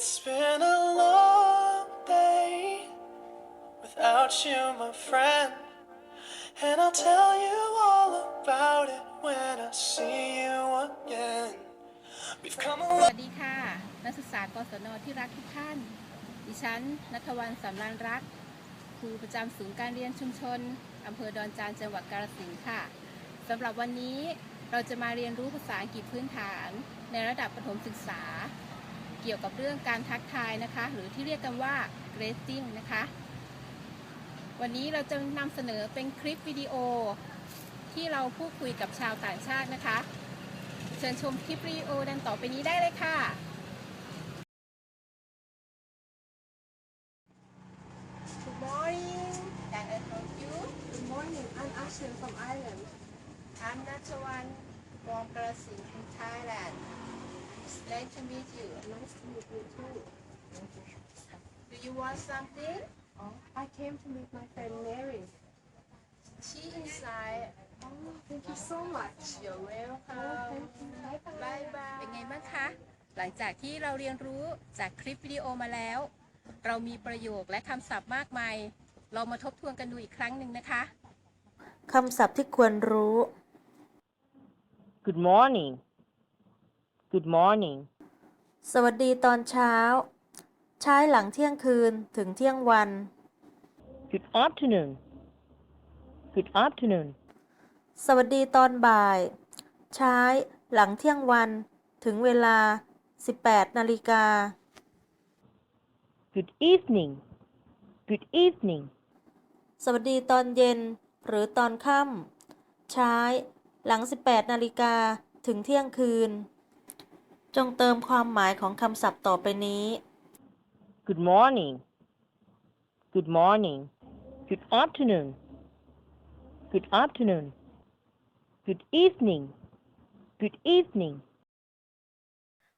It's been a long day without you, my friend. And I'll tell you all about it when I see you again. We've come a ส long วัสดีค่ะ นักศึกษากศนที่รักทุกท่าน ดิฉันนัทวันสำรานรัก ครูประจำศูนย์การเรียนชุมชนอำเภอดอนจานจังหวัดกาฬสินธุ์ค่ะสำหรับวันนี้เราจะมาเรียนรู้ภาษาอังกฤษพื้นฐาน ในระดับประถมศึกษา เกี่ยวกับเรื่องการทักทายนะคะ หรือที่เรียกกันว่า greeting นะคะ วันนี้เราจะนำเสนอเป็นคลิปวิดีโอ ที่เราพูดคุยกับชาวต่างชาตินะคะ เชิญชมคลิปวิดีโอดังต่อไปนี้ได้เลยค่ะ Good morning Can I help you Good morning. I'm Ashley from Ireland. I'm Natchawan from Karasin in Thailand It's nice to meet you Nice to meet you too. Do you want something Oh, I came to meet my friend Mary. She inside Oh, thank you so much. You're Oh, welcome thank you. Bye bye. บายบายเป็นไงบ้างคะ หลังจากที่เราเรียนรู้จากคลิปวิดีโอมาแล้ว เรามีประโยคและคำศัพท์มากมาย เรามาทบทวนกันดูอีกครั้งหนึ่งนะคะ คำศัพท์ที่ควรรู้ Good morning. Good morning. สวัสดีตอนเช้า ใช้หลังเที่ยงคืนถึงเที่ยงวัน Good afternoon. Good afternoon. สวัสดีตอนบ่าย ใช้หลังเที่ยงวันถึงเวลา 18นาฬิกา Good evening. Good evening. สวัสดีตอนเย็นหรือตอนค่ำใช้หลัง 18นาฬิกาถึงเที่ยงคืน จงเติมความหมายของคำศัพท์ต่อไปนี้ Good morning. Good morning. Good afternoon. Good afternoon. Good evening. Good evening.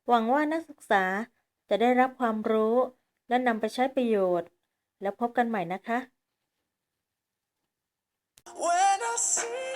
หวังว่านักศึกษาจะได้รับความรู้และนำไปใช้ประโยชน์ แล้วพบกันใหม่นะคะ when I see